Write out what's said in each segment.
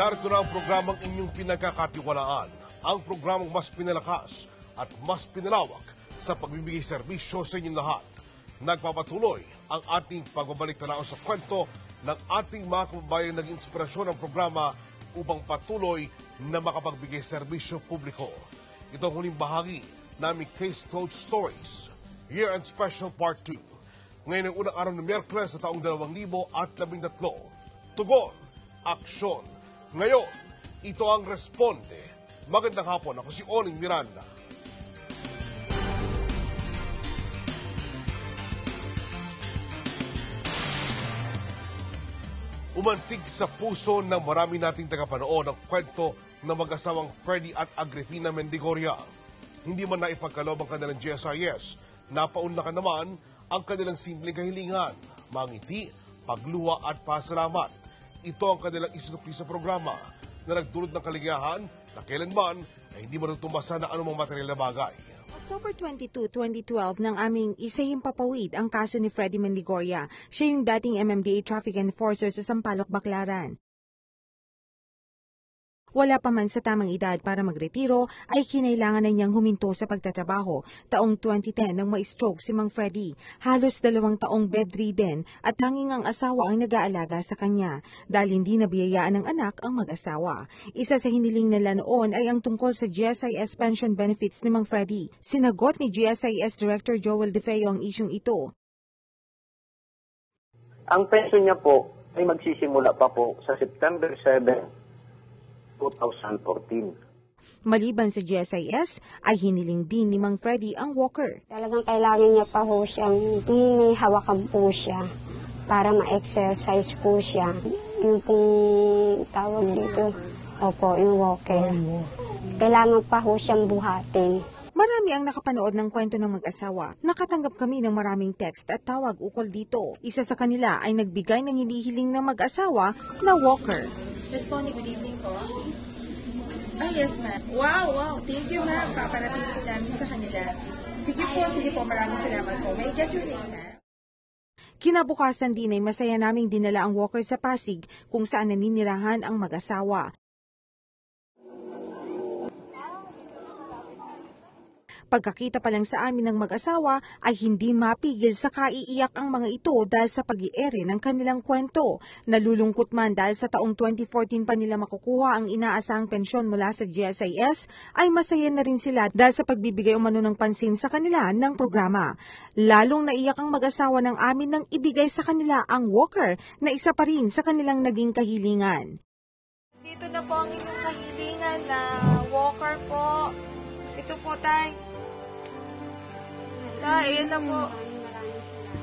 Narito na ang programang inyong pinagkakatiwalaan. Ang programang mas pinalakas at mas pinalawak sa pagbibigay serbisyo sa inyong lahat. Nagpapatuloy ang ating pagbabalik tanaw sa kwento ng ating mga kababayan naging inspirasyon ng programa upang patuloy na makapagbigay serbisyo publiko. Ito ang huling bahagi naming Case Closed Stories, Year and Special Part 2. Ngayon ang unang araw ng Miyerkules sa taong 2013. Tugon, aksyon. Ngayon, ito ang responde. Magandang hapon, ako si Oling Miranda. Umantig sa puso ng marami nating tagapanood ang kwento ng mag-asawang Freddy at Agripina Mendigoria. Hindi man naipagkalob ang kanilang GSIS, napaunlakan naman ang kanilang simpleng kahilingan, mangiti, pagluwa at pasalamat. Ito ang kanilang isinukli sa programa na nagdulot ng kaligayahan na kailanman ay hindi manutumasa na anumang material na bagay. October 22, 2012 nang aming isahing papawid ang kaso ni Freddie Mendigoria. Siya yung dating MMDA traffic enforcer sa Sampaloc, Baclaran. Wala pa man sa tamang edad para magretiro, ay kinailangan na niyang huminto sa pagtatrabaho. Taong 2010 nang ma-stroke si Mang Freddy. Halos dalawang taong bedridden at tanging ang asawa ang nag-aalaga sa kanya dahil hindi nabiyayaan ng anak ang mag-asawa. Isa sa hiniling nila noon ay ang tungkol sa GSIS pension benefits ni Mang Freddy. Sinagot ni GSIS Director Joel De Feo ang isyong ito. Ang pension niya po ay magsisimula pa po sa September 7, 2014. Maliban sa GSIS, ay hiniling din ni Mang Freddy ang walker. Talagang kailangan niya pa ho siyang yung may hawakan po siya para ma-exercise po siya. Yung pong tawag dito, opo, yung walker. Kailangan pa ho siyang buhatin. Marami ang nakapanood ng kwento ng mag-asawa. Nakatanggap kami ng maraming text at tawag ukol dito. Isa sa kanila ay nagbigay ng hinihiling ng mag-asawa na walker. Responding, good evening po. Ah, yes, ma'am. Wow, wow. Thank you, ma'am. Paparating po namin sa kanila. Sige po, sige po. Maraming salamat po. May get your name, ma'am? Kinabukasan din ay masaya naming dinala ang walker sa Pasig kung saan naninirahan ang mag-asawa. Pagkakita pa lang sa amin ng mag-asawa ay hindi mapigil sa kaiiyak ang mga ito dahil sa pag-iere ng kanilang kwento. Nalulungkot man dahil sa taong 2014 pa nila makukuha ang inaasahang pensyon mula sa GSIS ay masaya na rin sila dahil sa pagbibigay umano ng pansin sa kanila ng programa. Lalong naiyak ang mag-asawa ng amin nang ibigay sa kanila ang walker na isa pa rin sa kanilang naging kahilingan. Dito na po ang inyong kahilingan na walker po. Ito po, tay. Tay, ayan na po. Maraming maraming salamat.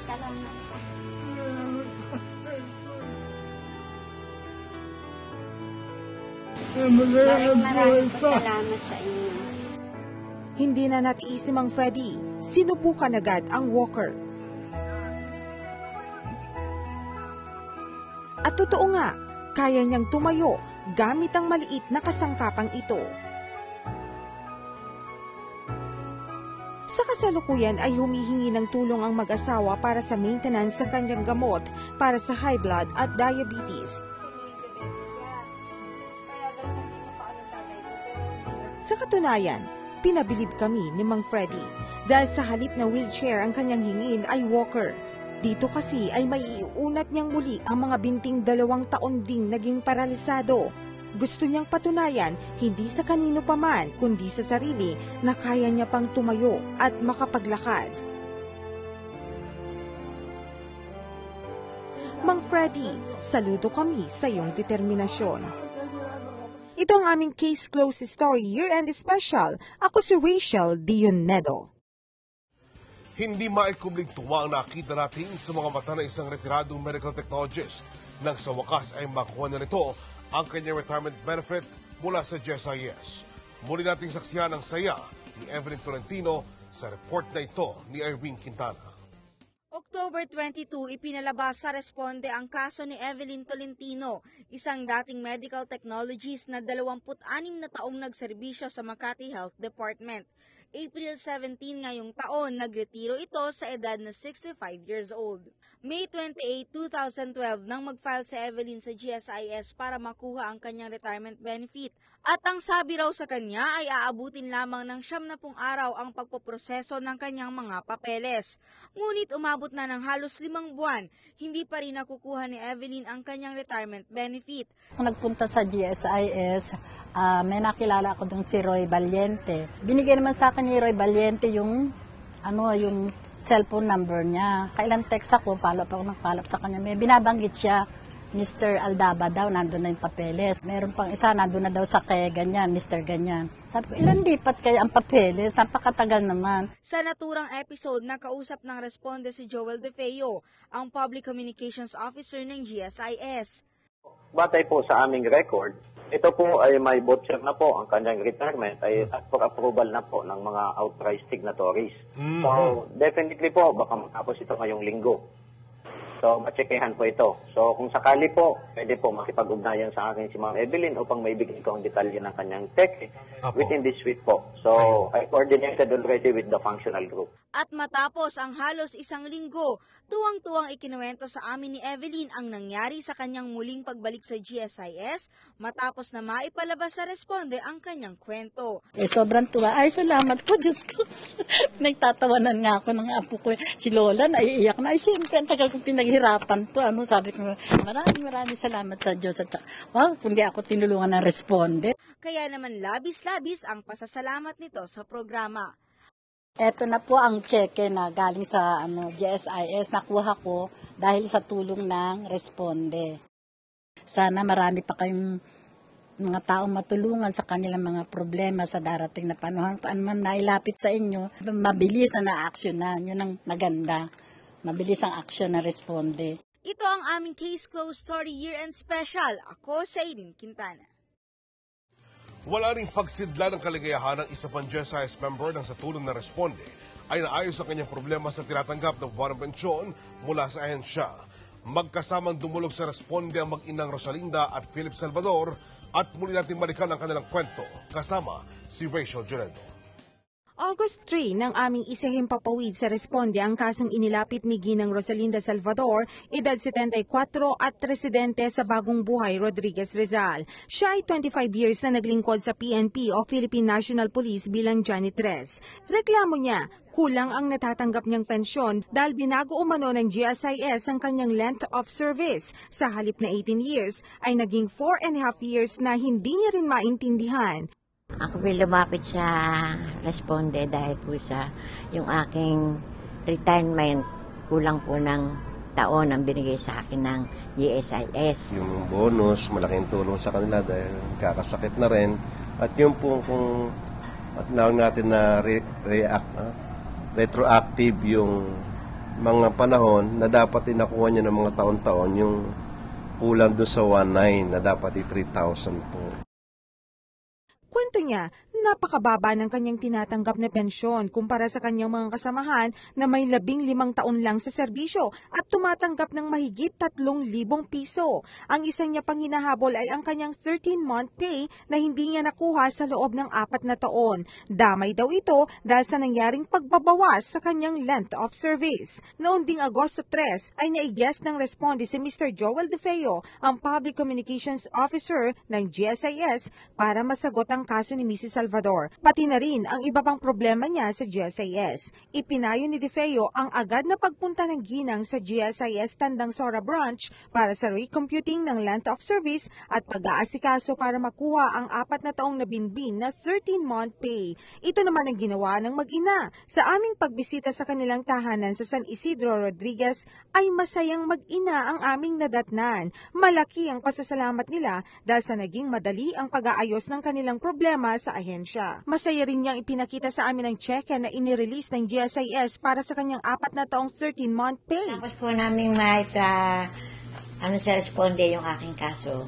Salamat po. Maraming maraming po salamat sa inyo. Hindi na natiis ni Mang Freddy. Sinubukan agad ang walker. At totoo nga, kaya niyang tumayo gamit ang maliit na kasangkapang ito. Sa kasalukuyan ay humihingi ng tulong ang mag-asawa para sa maintenance ng kanyang gamot para sa high blood at diabetes. Sa katunayan, pinabilib kami ni Mang Freddy dahil sa halip na wheelchair ang kanyang hingin ay walker. Dito kasi ay maiiunat niyang muli ang mga binting dalawang taon ding naging paralisado. Gusto niyang patunayan hindi sa kanino pa man kundi sa sarili na kaya niya pang tumayo at makapaglakad. Mang Freddy, saludo kami sa iyong determinasyon. Ito ang aming Case Closed Story Year-End Special. Ako si Rachel Dionedo. Hindi maikubling tuwa ang nakita natin sa mga mata ng isang retiradong medical technologist nang sa wakas ay makuha na nito ang kanyang retirement benefit mula sa GSIS. Muli nating saksihan ang saya ni Evelyn Tolentino sa report na ito ni Irene Quintana. October 22, ipinalabas sa responde ang kaso ni Evelyn Tolentino, isang dating medical technologist na 26 na taong nagserbisyo sa Makati Health Department. April 17 ngayong taon, nagretiro ito sa edad na 65 years old. May 28, 2012 nang mag-file si Evelyn sa GSIS para makuha ang kanyang retirement benefit. At ang sabi raw sa kanya ay aabutin lamang ng siyam na pung araw ang pagpoproseso ng kanyang mga papeles. Ngunit umabot na ng halos limang buwan, hindi pa rin nakukuha ni Evelyn ang kanyang retirement benefit. Nagpunta sa GSIS, ah, may nakilala ako dun si Roy Valiente. Binigay naman sa akin ni Roy Valiente yung ano yung cellphone number niya. Kailan text ako, follow up ako ng follow up sa kanya. May binabanggit siya, Mr. Aldaba daw, nandun na yung papeles. Meron pang isa, nandun na daw sa kaya ganyan, Mr. ganyan. Sabi ko, ilan lipat kaya ang papeles? Napakatagal naman. Sa naturang episode, nakausap ng responde si Joel De Feo, ang Public Communications Officer ng GSIS. Batay po sa aming record, ito po ay may voucher na po ang kanyang retirement ay at for approval na po ng mga authorized signatories. So, definitely po, baka matapos ito ngayong linggo. So, matsekehan po ito. So, kung sakali po, pwede po makipag-ugnayan sa akin si Ma'am Evelyn upang maibigay ko ang detalye ng kanyang check Apo. within this week po. So, I coordinated already with the functional group. At matapos ang halos isang linggo, tuwang-tuwang ikinuwento sa amin ni Evelyn ang nangyari sa kanyang muling pagbalik sa GSIS matapos na maipalabas sa responde ang kanyang kwento. Eh, sobrang tuwa. Ay, salamat po, Diyos ko. Nagtatawanan nga ako ng apo ko. Si Lola, naiiyak na. Ay, siyempre, ang tagal kong pinaghirapan to. Ano, sabi ko, maraming maraming salamat sa Diyos. At, wow, kundi ako tinulungan ng responde. Kaya naman labis-labis ang pasasalamat nito sa programa. Eto na po ang cheque na galing sa ano, GSIS. Nakuha ko dahil sa tulong ng responde. Sana marami pa kayong mga taong matulungan sa kanilang mga problema sa darating na panahon. Paano man nailapit sa inyo, mabilis na na-actionan. Yun ang maganda. Mabilis ang action na responde. Ito ang aming Case Closed Story Year-End Special. Ako sa Aiden Quintana. Wala ring pagsidla ng kaligayahan ng isa pang GSIS member ng sa tulong na responde ay naayos ang kanyang problema sa tinatanggap ng buwan ng pensyon mula sa ahensya. Magkasamang dumulog sa responde ang mag-inang Rosalinda at Philip Salvador at muli natin balikan ang kanilang kwento kasama si Rachel Juredo. August 3 nang aming isahing papawid sa responde ang kasong inilapit ni Ginang Rosalinda Salvador, edad 74 at residente sa Bagong Buhay, Rodriguez Rizal. Siya ay 25 years na naglingkod sa PNP o Philippine National Police bilang janitress. Reklamo niya, kulang ang natatanggap niyang pensyon dahil binago umano ng GSIS ang kanyang length of service. Sa halip na 18 years, ay naging 4 and a half years na hindi niya rin maintindihan. Ako po lumapit sa responde dahil po sa yung aking retirement kulang po ng taon ang binigay sa akin ng GSIS. Yung bonus, malaking tulong sa kanila dahil kakasakit na rin. At yung po kung at nawag natin na re- react, ah, retroactive yung mga panahon na dapat inakuha niya ng mga taon-taon yung kulang doon sa 1.9 na dapat i-3,000 po. Kwento niya, napakababa ng kanyang tinatanggap na pensyon kumpara sa kanyang mga kasamahan na may labing limang taon lang sa serbisyo at tumatanggap ng mahigit tatlong libong piso. Ang isa niya pang hinahabol ay ang kanyang 13-month pay na hindi niya nakuha sa loob ng apat na taon. Damay daw ito dahil sa nangyaring pagbabawas sa kanyang length of service. Noong ding Agosto 3 ay naigest ng responde si Mr. Joel De Feo, ang Public Communications Officer ng GSIS para masagot ang kaso ni Mrs. Salvador, pati na rin ang iba pang problema niya sa GSIS. Ipinayo ni De Feo ang agad na pagpunta ng ginang sa GSIS Tandang Sora Branch para sa recomputing ng length of service at pag-aasikaso para makuha ang apat na taong nabinbin na 13-month pay. Ito naman ang ginawa ng mag-ina. Sa aming pagbisita sa kanilang tahanan sa San Isidro Rodriguez ay masayang mag-ina ang aming nadatnan. Malaki ang pasasalamat nila dahil sa naging madali ang pag-aayos ng kanilang problema sa ahensya. Masaya rin niyang ipinakita sa amin ang cheque na inirelease ng GSIS para sa kanyang apat na taong 13-month pay. Tapos po namin maipa, ano sa responde yung aking kaso.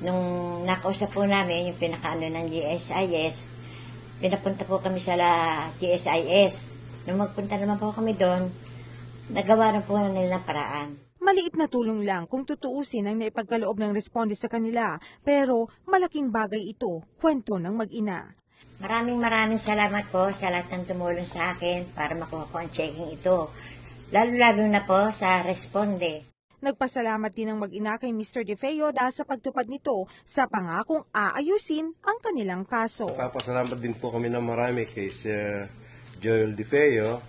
Nung nakausap po namin yung pinakaano ng GSIS, pinapunta po kami sa la GSIS. Nung magpunta naman po kami doon, nagawa na po na nila ng paraan. Maliit na tulong lang kung tutuusin ang naipagkaloob ng responde sa kanila, pero malaking bagay ito, kwento ng mag-ina. Maraming maraming salamat po sa lahat ng tumulong sa akin para makuha ko ang checking ito. Lalo-lalo na po sa Responde. Nagpasalamat din ang mag-ina kay Mr. De Feo dahil sa pagtupad nito sa pangakong aayusin ang kanilang kaso. Papasalamat din po kami ng marami kay Sir Joel Di Feo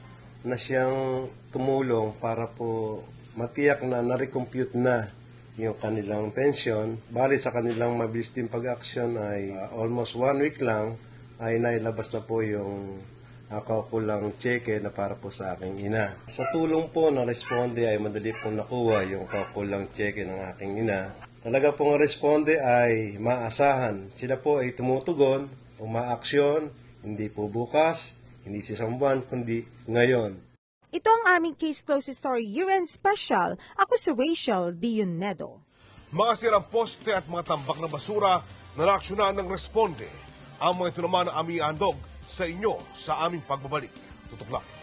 na siyang tumulong para po matiyak na na-recompute na yung kanilang pension. Bali sa kanilang mabilis din pag-action ay uh, almost one week lang ay nailabas na po yung ako ko lang cheque na para po sa aking ina. Sa tulong po ng responde ay madali pong nakuha yung kakulang cheque ng aking ina. Talaga pong responde ay maasahan. Sila po ay tumutugon, umaaksyon, hindi po bukas, hindi isang buwan, kundi ngayon. Ito ang aming Case Closed Story UN Special. Ako si Rachel Dionedo. Mga sirang poste at mga tambak na basura na naaksyonan ng responde. Ang mga ang aming andog sa inyo sa aming pagbabalik. Tutok lang.